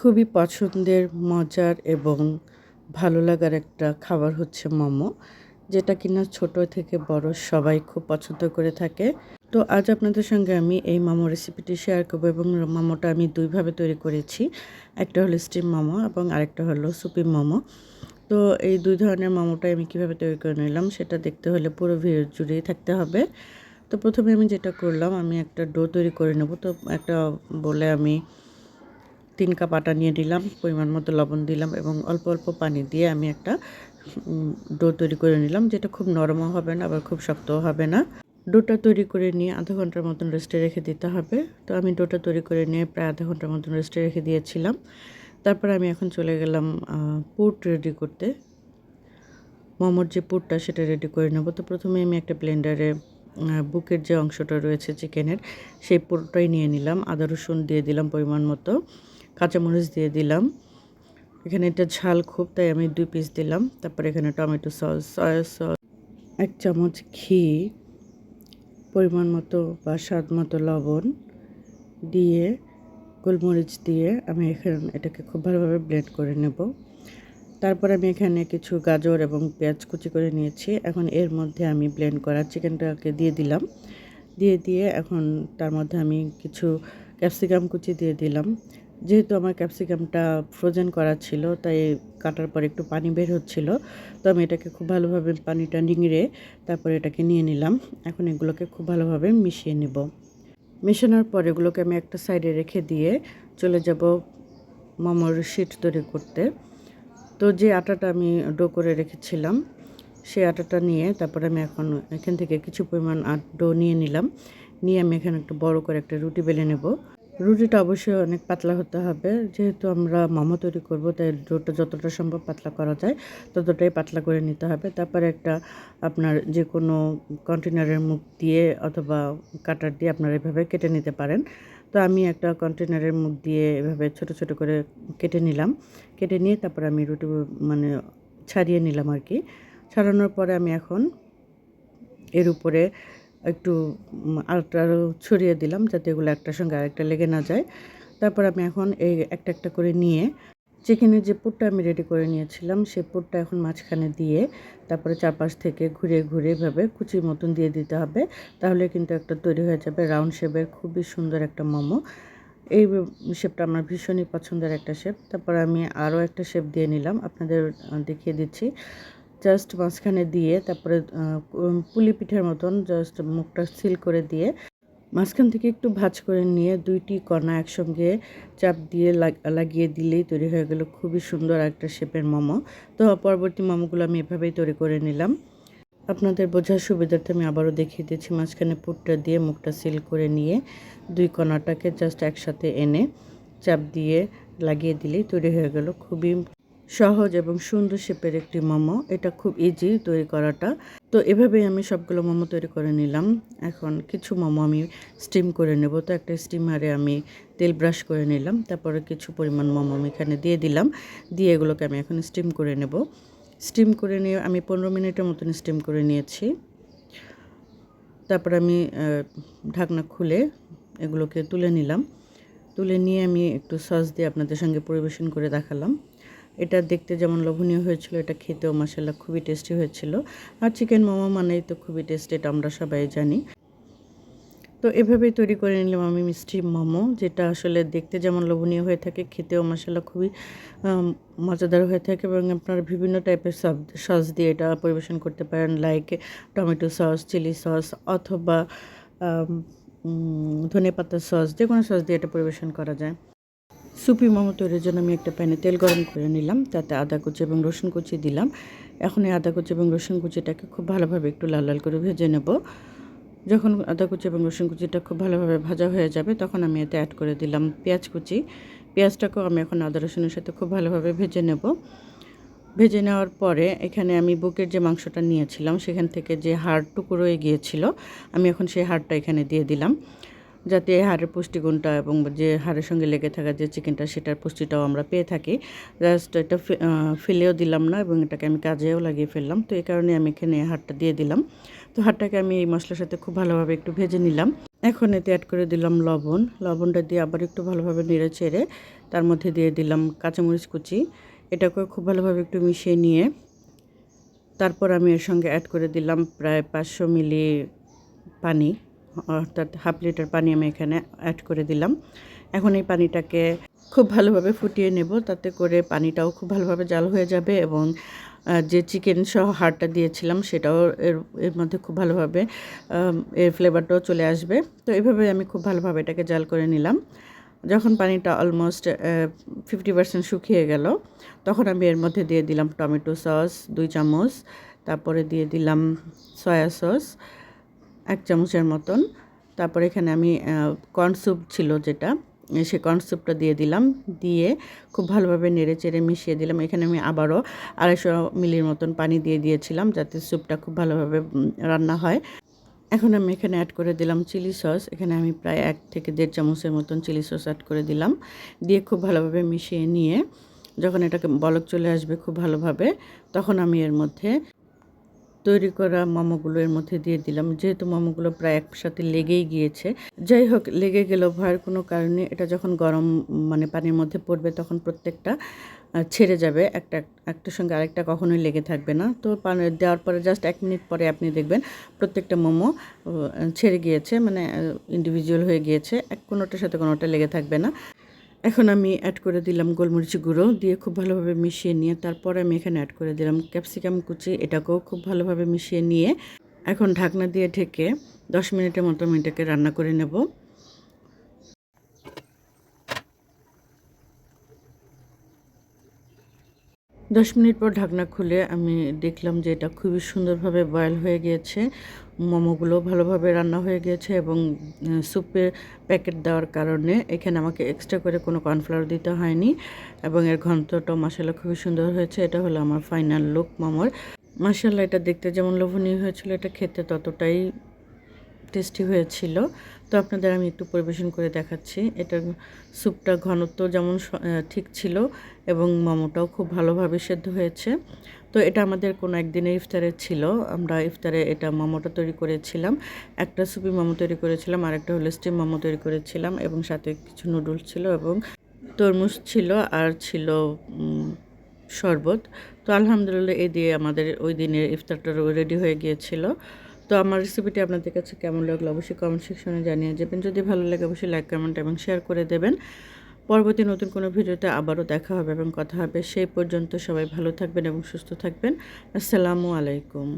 খুবই পছন্দের, মজার এবং ভালো লাগার একটা খাবার হচ্ছে মোমো, যেটা কিনা ছোট থেকে বড় সবাই খুব পছন্দ করে থাকে। তো আজ আপনাদের সঙ্গে আমি এই মোমো রেসিপিটি শেয়ার করব এবং মোমোটা আমি দুইভাবে তৈরি করেছি। একটা হলো স্টিম মোমো এবং আরেকটা হলো সুপি মোমো। তো এই দুই ধরনের মোমোটাই আমি কীভাবে তৈরি করে নিলাম সেটা দেখতে হলে পুরো ভিড় জুড়েই থাকতে হবে। তো প্রথমে আমি যেটা করলাম, আমি একটা ডো তৈরি করে নেব। তো একটা বলে আমি তিন কাপ আটা নিয়ে নিলাম, পরিমাণ মতো লবণ দিলাম এবং অল্প অল্প পানি দিয়ে আমি একটা ডো তৈরি করে নিলাম, যেটা খুব নরমও হবে না আবার খুব শক্তও হবে না। ডোটা তৈরি করে নিয়ে আধা ঘণ্টার মতন রেস্টে রেখে দিতে হবে। তো আমি ডোটা তৈরি করে নিয়ে প্রায় আধা ঘণ্টার মতন রেস্টে রেখে দিয়েছিলাম। তারপর আমি এখন চলে গেলাম পুট রেডি করতে। মোমোর যে পুরটা সেটা রেডি করে নেব। তো প্রথমে আমি একটা ব্লেন্ডারে বুকের যে অংশটা রয়েছে চিকেনের, সেই পুরোটাই নিয়ে নিলাম। আদা রসুন দিয়ে দিলাম পরিমাণ মতো। কাঁচামরিচ দিয়ে দিলাম। এখানে এটা ঝাল খুব, তাই আমি দুই পিস দিলাম। তারপর এখানে টমেটো সস সয়া সস এক চামচ ঘি, পরিমাণ মতো বা স্বাদ মতো লবণ দিয়ে, গোলমরিচ দিয়ে আমি এখানে, এটাকে খুব ভালোভাবে ব্লেন্ড করে নেব। তারপর আমি এখানে কিছু গাজর এবং পেঁয়াজ কুচি করে নিয়েছি। এখন এর মধ্যে আমি ব্লেন্ড করা চিকেনটাকে দিয়ে দিলাম। দিয়ে দিয়ে এখন তার মধ্যে আমি কিছু ক্যাপসিকাম কুচি দিয়ে দিলাম। যেহেতু আমার ক্যাপসিকামটা ফ্রোজেন করা ছিল, তাই কাটার পর একটু পানি বের হচ্ছিল, তো আমি এটাকে খুব ভালোভাবে পানিটা নিংড়ে তারপরে এটাকে নিয়ে নিলাম। এখন এগুলোকে খুব ভালোভাবে মিশিয়ে নেব। মেশানোর পর এগুলোকে আমি একটা সাইডে রেখে দিয়ে চলে যাব মোমোর শিট তৈরি করতে। তো যে আটাটা আমি ডো করে রেখেছিলাম, সেই আটাটা নিয়ে তারপরে আমি এখন এখান থেকে কিছু পরিমাণ আট ডো নিয়ে নিলাম। নিয়ে আমি এখানে একটু বড় করে একটা রুটি বেলে নেব। রুটিটা অবশ্যই অনেক পাতলা হতে হবে। যেহেতু আমরা মোমো তৈরি করব, তাই ডোটা যতটা সম্ভব পাতলা করা যায়, ততটাই পাতলা করে নিতে হবে। তারপরে একটা আপনার যে কোনো কন্টেনারের মুখ দিয়ে অথবা কাটার দিয়ে আপনারা এভাবে কেটে নিতে পারেন। তো আমি একটা কন্টেনারের মুখ দিয়ে এভাবে ছোট ছোট করে কেটে নিলাম। কেটে নিয়ে তারপর আমি রুটি মানে ছাড়িয়ে নিলাম আর কি ছাড়ানোর পরে আমি এখন এর উপরে একটু আলটা ছড়িয়ে দিলাম যাতে এগুলো একটার সঙ্গে আরেকটা লেগে না যায়। তারপর আমি এখন এই একটা একটা করে নিয়ে চিকেনের যে পুরটা আমি রেডি করে নিয়েছিলাম, সেই পুরটা এখন মাঝখানে দিয়ে তারপরে চারপাশ থেকে ঘুরে ঘুরে এভাবে কুচির মতন দিয়ে দিতে হবে। তাহলে কিন্তু একটা তৈরি হয়ে যাবে রাউন্ড শেপের খুবই সুন্দর একটা মোমো। এই শেপটা আমার ভীষণই পছন্দের একটা শেপ তারপর আমি আরও একটা শেপ দিয়ে নিলাম। আপনাদের দেখিয়ে দিচ্ছি। জাস্ট মাঝখানে দিয়ে তারপরে পুলি পিঠার মতন জাস্ট মুখটা সিল করে দিয়ে মাঝখান থেকে একটু ভাজ করে নিয়ে দুইটি কণা একসঙ্গে চাপ দিয়ে লাগিয়ে দিলেই তৈরি হয়ে গেল খুবই সুন্দর একটা শেপের মোমো। তো পরবর্তী মোমোগুলো আমি এভাবেই তৈরি করে নিলাম। আপনাদের বোঝার সুবিধার্থে আমি আবারও দেখিয়ে দিচ্ছি, মাঝখানে পুটটা দিয়ে মুখটা সিল করে নিয়ে দুই কণাটাকে জাস্ট একসাথে এনে চাপ দিয়ে লাগিয়ে দিলেই তৈরি হয়ে গেল খুবই সহজ এবং সুন্দর শেপের একটি মোমো। এটা খুব ইজি তৈরি করাটা। তো এভাবেই আমি সবগুলো মোমো তৈরি করে নিলাম। এখন কিছু মোমো আমি স্টিম করে নেব। তো একটা স্টিমারে আমি তেল ব্রাশ করে নিলাম। তারপরে কিছু পরিমাণ মোমো আমি এখানে দিয়ে দিলাম। দিয়ে এগুলোকে আমি এখন স্টিম করে নেব। স্টিম করে নিয়ে আমি পনেরো মিনিটের মতন স্টিম করে নিয়েছি। তারপর আমি ঢাকনা খুলে এগুলোকে তুলে নিলাম। তুলে নিয়ে আমি একটু সস দিয়ে আপনাদের সঙ্গে পরিবেশন করে দেখালাম। এটা দেখতে যেমন লোভনীয় হয়েছিল, এটা খেতেও মশলা খুবই টেস্টি হয়েছিল। আর চিকেন মোমো মানেই তো খুবই টেস্টি এটা আমরা সবাই জানি। তো এভাবেই তৈরি করে নিলাম আমি মিষ্টি মোমো, যেটা আসলে দেখতে যেমন লোভনীয় হয়ে থাকে, খেতেও মশলা খুবই মজাদার হয়ে থাকে এবং আপনারা বিভিন্ন টাইপের সস দিয়ে এটা পরিবেশন করতে পারেন like tomato sauce chilli sauce অথবা ধনে পাতার সস যে কোনো সস দিয়ে এটা পরিবেশন করা যায়। সুপি মোমো তৈরির জন্য আমি একটা প্যানে তেল গরম করে নিলাম, তাতে আদা কুচি এবং রসুন কুচি দিলাম। এখন এই আদা কুচি এবং রসুন কুচিটাকে খুব ভালোভাবে একটু লাল লাল করে ভেজে নেব। যখন আদা কুচি এবং রসুন কুচিটা খুব ভালোভাবে ভাজা হয়ে যাবে, তখন আমি এতে অ্যাড করে দিলাম পেঁয়াজ কুচি। পেঁয়াজটাকেও আমি এখন আদা রসুনের সাথে খুব ভালোভাবে ভেজে নেব। ভেজে নেওয়ার পরে এখানে আমি বুকের যে মাংসটা নিয়েছিলাম, সেখান থেকে যে হাড় টুকরোয়ে গিয়েছিল, আমি এখন সেই হাড়টা এখানে দিয়ে দিলাম। যাতে হাড়ের পুষ্টিগুণটা এবং যে হাড়ের সঙ্গে লেগে থাকা যে চিকেনটা, সেটার পুষ্টিটাও আমরা পেয়ে থাকি। জাস্ট এটা ফেলেও দিলাম না এবং এটাকে আমি কাজেও লাগিয়ে ফেললাম। তো এই কারণে আমি এখানে হাড়টা দিয়ে দিলাম। তো হাড়টাকে আমি এই মশলার সাথে খুব ভালোভাবে একটু ভেজে নিলাম। এখন এতে অ্যাড করে দিলাম লবণ। লবণটা দিয়ে আবার একটু ভালোভাবে নেড়ে চেড়ে তার মধ্যে দিয়ে দিলাম কাঁচামরিচ কুচি। এটাকে খুব ভালোভাবে একটু মিশিয়ে নিয়ে তারপর আমি এর সঙ্গে অ্যাড করে দিলাম প্রায় পাঁচশো মিলি পানি। অর্থাৎ হাফ লিটার পানি আমি এখানে অ্যাড করে দিলাম। এখন এই পানিটাকে খুব ভালোভাবে ফুটিয়ে নেব, তাতে করে পানিটাও খুব ভালোভাবে জাল হয়ে যাবে এবং যে চিকেন সহ হাড়টা দিয়েছিলাম সেটাও এর এর মধ্যে খুব ভালোভাবে এর ফ্লেভারটাও চলে আসবে। তো এইভাবে আমি খুব ভালোভাবে এটাকে জাল করে নিলাম। যখন পানিটা অলমোস্ট ফিফটি পার্সেন্ট শুকিয়ে গেল, তখন আমি এর মধ্যে দিয়ে দিলাম টমেটো সস দুই চামচ, তারপরে দিয়ে দিলাম সয়া সস এক চামচের মতন। তারপরে এখানে আমি কর্ন স্যুপ ছিল যেটা সে কর্ন স্যুপটা দিয়ে দিলাম। দিয়ে খুব ভালোভাবে নেড়ে চেড়ে মিশিয়ে দিলাম। এখানে আমি আবারও আড়াইশো মিলির মতন পানি দিয়ে দিয়েছিলাম যাতে স্যুপটা খুব ভালোভাবে রান্না হয়। এখন আমি এখানে অ্যাড করে দিলাম চিলি সস এখানে আমি প্রায় এক থেকে দেড় চামচের মতন চিলি সস অ্যাড করে দিলাম। দিয়ে খুব ভালোভাবে মিশিয়ে নিয়ে যখন এটাকে বলক চলে আসবে খুব ভালোভাবে, তখন আমি এর মধ্যে তৈরি করা মোমোগুলো এর মধ্যে দিয়ে দিলাম। যেহেতু মোমোগুলো প্রায় একসাথে লেগেই গিয়েছে যাই হোক লেগে গেল ভয়ের কোনো কারণে এটা যখন গরম মানে পানির মধ্যে পড়বে তখন প্রত্যেকটা ছেড়ে যাবে। একটা, একটার সঙ্গে আরেকটা কখনোই লেগে থাকবে না। তো দেওয়ার পরে জাস্ট এক মিনিট পরে আপনি দেখবেন প্রত্যেকটা মোমো ছেড়ে গিয়েছে মানে ইন্ডিভিজুয়াল হয়ে গিয়েছে। এক কোনোটার সাথে কোনোটা লেগে থাকবে না। এখন আমি অ্যাড করে দিলাম গোলমরিচ গুঁড়ো দিয়ে খুব ভালোভাবে মিশিয়ে নিয়ে তারপরে আমি এখানে অ্যাড করে দিলাম ক্যাপসিকাম কুচি, এটাকেও খুব ভালোভাবে মিশিয়ে নিয়ে এখন ঢাকনা দিয়ে ঢেকে দশ মিনিটের মতো আমি এটাকে রান্না করে নেব। দশ মিনিট পর ঢাকনা খুলে আমি দেখলাম যে এটা খুবই সুন্দরভাবে বয়েল হয়ে গিয়েছে। মোমোগুলো ভালোভাবে রান্না হয়ে গিয়েছে এবং স্যুপের প্যাকেট দেওয়ার কারণে এখানে আমাকে এক্সট্রা করে কোনো কর্নফ্লাওয়ার দিতে হয়নি এবং এর ঘন্টটা মশলা খুবই সুন্দর হয়েছে। এটা হলো আমার ফাইনাল লুক মোমোর। মাসাল্লাহ এটা দেখতে যেমন লোভনীয় হয়েছিল, এটা খেতে ততটাই টেস্টি হয়েছিল। তো আপনাদের আমি একটু পরিবেশন করে দেখাচ্ছি। এটার স্যুপটা ঘনত্ব যেমন ঠিক ছিল এবং মোমোটাও খুব ভালোভাবে সেদ্ধ হয়েছে। তো এটা আমাদের কোনো একদিনের ইফতারে ছিল। আমরা ইফতারে এটা মোমোটা তৈরি করেছিলাম। একটা সুপি মোমো তৈরি করেছিলাম আর একটা হলো স্টিম মোমো তৈরি করেছিলাম এবং সাথে কিছু নুডলস ছিল এবং তরমুজ ছিল আর ছিল শরবত। তো আলহামদুলিল্লাহ এই দিয়ে আমাদের ওই দিনের ইফতারটা রেডি হয়ে গিয়েছিল। তো আমার রেসিপিটি আপনাদের কাছে কেমন লাগল অবশ্যই কমেন্ট সেকশনে জানিয়ে যাবেন। যদি ভালো লাগে অবশ্যই লাইক, কমেন্ট এবং শেয়ার করে দেবেন। পরবর্তী নতুন কোনো ভিডিওতে আবারও দেখা হবে এবং কথা হবে। সেই পর্যন্ত সবাই ভালো থাকবেন এবং সুস্থ থাকবেন। আসসালামু আলাইকুম।